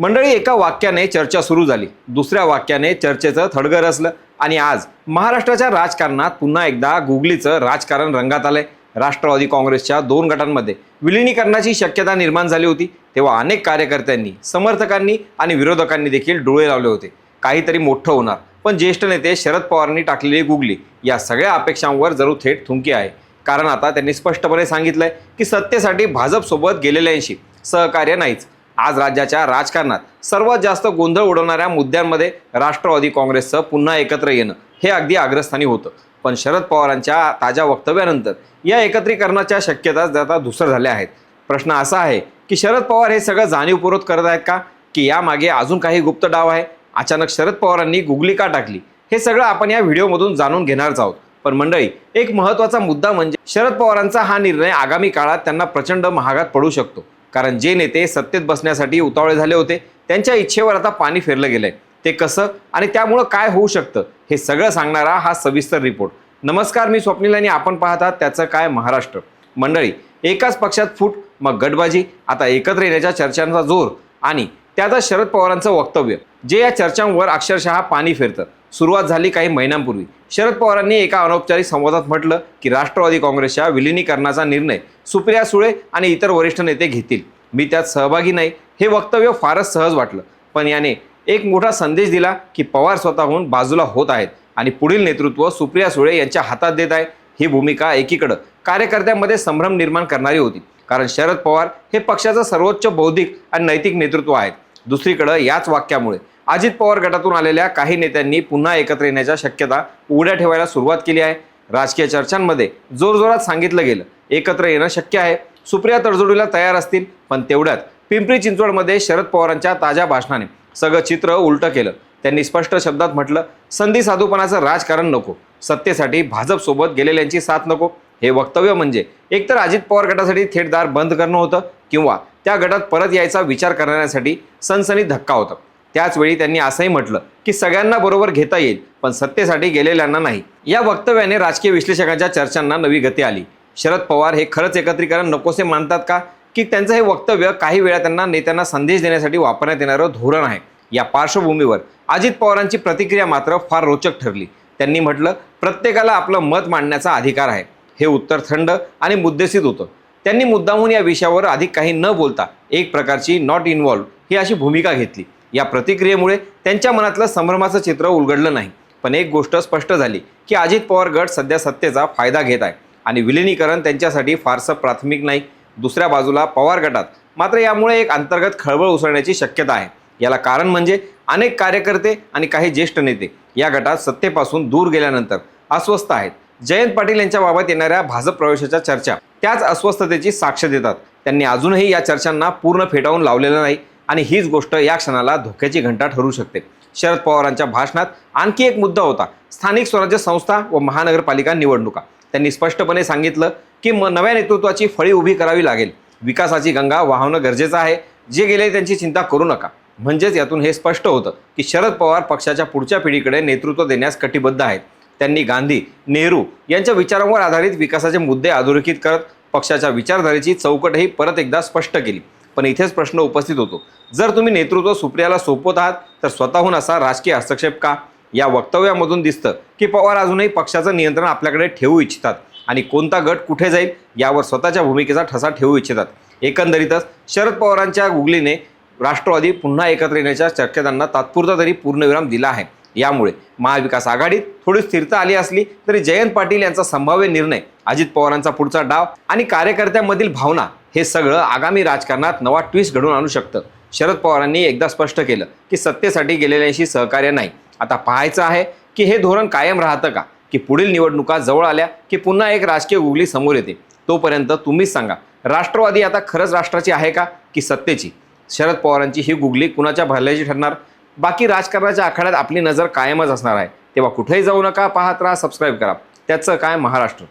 मंडळी एका वाक्याने चर्चा सुरू झाली. दुसऱ्या वाक्याने चर्चेचं थडगं रचलं आणि आज महाराष्ट्राच्या राजकारणात पुन्हा एकदा गुगलीचं राजकारण रंगात आलंय. राष्ट्रवादी काँग्रेसच्या दोन गटांमध्ये विलिनीकरणाची शक्यता निर्माण झाली होती. तेव्हा अनेक कार्यकर्त्यांनी समर्थकांनी आणि विरोधकांनी देखील डोळे लावले होते. काहीतरी मोठं होणार. पण ज्येष्ठ नेते शरद पवारांनी टाकलेली गुगली या सगळ्या अपेक्षांवर जरूर थेट थुंकी आहे. कारण आता त्यांनी स्पष्टपणे सांगितलंय की सत्तेसाठी भाजपसोबत गेलेल्यांशी सहकार्य नाहीच. आज राज्याच्या राजकारणात सर्वात जास्त गोंधळ उडवणाऱ्या मुद्द्यांमध्ये राष्ट्रवादी काँग्रेसचं पुन्हा एकत्र येणं हे अगदी अग्रस्थानी होतं. पण शरद पवारांच्या ताज्या वक्तव्यानंतर या एकत्रीकरणाच्या शक्यता आता धुसर झाल्या आहेत. प्रश्न असा आहे की शरद पवार हे सगळं जाणीवपूर्वक करत आहेत का? की यामागे अजून काही गुप्त डाव आहे? अचानक शरद पवारांनी गुगली का टाकली? हे सगळं आपण या व्हिडिओमधून जाणून घेणारच आहोत. पण मंडळी एक महत्त्वाचा मुद्दा म्हणजे शरद पवारांचा हा निर्णय आगामी काळात त्यांना प्रचंड महागात पडू शकतो. कारण जे नेते सत्तेत बसण्यासाठी उतावळे झाले होते त्यांच्या इच्छेवर आता पाणी फेरलं गेलंय. ते कसं आणि त्यामुळं काय होऊ शकतं हे सगळं सांगणारा हा सविस्तर रिपोर्ट. नमस्कार मी स्वप्नील आणि आपण पाहतात त्याचं काय महाराष्ट्र. मंडळी एकाच पक्षात फूट मग गटबाजी आता एकत्र येण्याच्या चर्चांचा जोर आणि त्यातच शरद पवारांचं वक्तव्य. जे या चर्चांवर अक्षरशः पाणी फिरतं. सुरुवात झाली काही महिन्यांपूर्वी. शरद पवारांनी एका अनौपचारिक संवादात म्हटलं की राष्ट्रवादी काँग्रेसच्या विलिनीकरणाचा निर्णय सुप्रिया सुळे आणि इतर वरिष्ठ नेते घेतील. मी त्यात सहभागी नाही हे वक्तव्य फारच सहज वाटलं. पण याने एक मोठा संदेश दिला की पवार स्वतःहून बाजूला होत आहेत आणि पुढील नेतृत्व सुप्रिया सुळे यांच्या हातात देत आहे. ही भूमिका एकीकडं कार्यकर्त्यांमध्ये संभ्रम निर्माण करणारी होती. कारण शरद पवार हे पक्षाचं सर्वोच्च बौद्धिक आणि नैतिक नेतृत्व आहेत. दुसरीकडं याच वाक्यामुळे अजित पवार गटातून आलेल्या काही नेत्यांनी पुन्हा एकत्र येण्याच्या शक्यता उघड्या ठेवायला सुरुवात केली आहे. राजकीय चर्चांमध्ये जोरजोरात सांगितलं गेलं. एकत्र येणं शक्य आहे. सुप्रिया तडजोडीला तयार असतील पण तेवढ्यात पिंपरी चिंचवडमध्ये शरद पवारांच्या ताज्या भाषणाने सगळं चित्र उलटं केलं. त्यांनी स्पष्ट शब्दात म्हटलं संधी साधूपणाचं राजकारण नको. सत्तेसाठी भाजपसोबत गेलेल्यांची साथ नको. हे वक्तव्य म्हणजे एकतर अजित पवार गटासाठी थेट दार बंद करणं होतं किंवा त्या गटात परत यायचा विचार करण्यासाठी सनसनी धक्का होता. त्याचवेळी त्यांनी असंही म्हटलं की सगळ्यांना बरोबर घेता येईल पण सत्तेसाठी गेलेल्यांना नाही. या वक्तव्याने राजकीय विश्लेषकांच्या चर्चांना नवी गती आली. शरद पवार हे खरंच एकत्रीकरण नकोसे मानतात का? की त्यांचं हे वक्तव्य काही वेळा त्यांना नेत्यांना संदेश देण्यासाठी वापरण्यात येणारं धोरण आहे. या पार्श्वभूमीवर अजित पवारांची प्रतिक्रिया मात्र फार रोचक ठरली. त्यांनी म्हटलं प्रत्येकाला आपलं मत मांडण्याचा अधिकार आहे. हे उत्तर थंड आणि मुद्देसित होतं. त्यांनी मुद्दामून या विषयावर अधिक काही न बोलता एक प्रकारची नॉट इन्व्हॉल्व ही अशी भूमिका घेतली. या प्रतिक्रियेमुळे त्यांच्या मनातलं संभ्रमाचं चित्र उलगडलं नाही. पण एक गोष्ट स्पष्ट झाली की अजित पवार गट सध्या सत्तेचा फायदा घेत आहे आणि विलिनीकरण त्यांच्यासाठी फारसं प्राथमिक नाही. दुसऱ्या बाजूला पवार गटात मात्र यामुळे एक अंतर्गत खळबळ उसळण्याची शक्यता आहे. याला कारण म्हणजे अनेक कार्यकर्ते आणि काही ज्येष्ठ नेते या गटात सत्तेपासून दूर गेल्यानंतर अस्वस्थ आहेत. जयंत पाटील यांच्याबाबत येणाऱ्या भाजप प्रवेशाच्या चर्चा त्याच अस्वस्थतेची साक्ष देतात. त्यांनी अजूनही या चर्चांना पूर्ण फेटाळून लावलेलं नाही. आणि हीच गोष्ट या क्षणाला धोक्याची घंटा ठरू शकते. शरद पवारांच्या भाषणात आणखी एक मुद्दा होता. स्थानिक स्वराज्य संस्था व महानगरपालिका निवडणुका. त्यांनी स्पष्टपणे सांगितलं की म नव्या नेतृत्वाची फळी उभी करावी लागेल. विकासाची गंगा वाहवणं गरजेचं आहे. जे गेले त्यांची चिंता करू नका. म्हणजेच यातून हे स्पष्ट होतं की शरद पवार पक्षाच्या पुढच्या पिढीकडे नेतृत्व देण्यास कटिबद्ध आहेत. त्यांनी गांधी नेहरू यांच्या विचारांवर आधारित विकासाचे मुद्दे अधोरेखित करत पक्षाच्या विचारधारेची चौकटही परत एकदा स्पष्ट केली. पण इथेच प्रश्न उपस्थित होतो. जर तुम्ही नेतृत्व सुप्रियाला सोपवत आहात तर स्वतःहून असा राजकीय हस्तक्षेप का? या वक्तव्यामधून दिसतं की पवार अजूनही पक्षाचं नियंत्रण आपल्याकडे ठेवू इच्छितात आणि कोणता गट कुठे जाईल यावर स्वतःच्या भूमिकेचा ठसा ठेवू इच्छितात. एकंदरीतच शरद पवारांच्या गुगलीने राष्ट्रवादी पुन्हा एकत्र येण्याच्या शक्यतांना तात्पुरता तरी पूर्णविराम दिला आहे. यामुळे महाविकास आघाडीत थोडी स्थिरता आली असली तरी जयंत पाटील यांचा संभाव्य निर्णय अजित पवारांचा पुढचा डाव आणि कार्यकर्त्यांमधील भावना हे सगळं आगामी राजकारणात नवा ट्विस्ट घडून आणू शकतं. शरद पवारांनी एकदा स्पष्ट केलं की सत्तेसाठी गेलेल्यांशी सहकार्य नाही. आता पाहायचं आहे की हे धोरण कायम राहतं का? की पुढील निवडणुका जवळ आल्या की पुन्हा एक राजकीय गुगली समोर येते? तोपर्यंत तुम्हीच सांगा. राष्ट्रवादी आता खरंच राष्ट्राची आहे का? की सत्तेची? शरद पवारांची ही गुगली कुणाच्या भल्याची ठरणार? बाकी राजकारणाच्या आखाड्यात आपली नजर कायमच असणार आहे. तेव्हा कुठेही जाऊ नका पाहत राहा सबस्क्राईब करा. त्याचं काय महाराष्ट्र?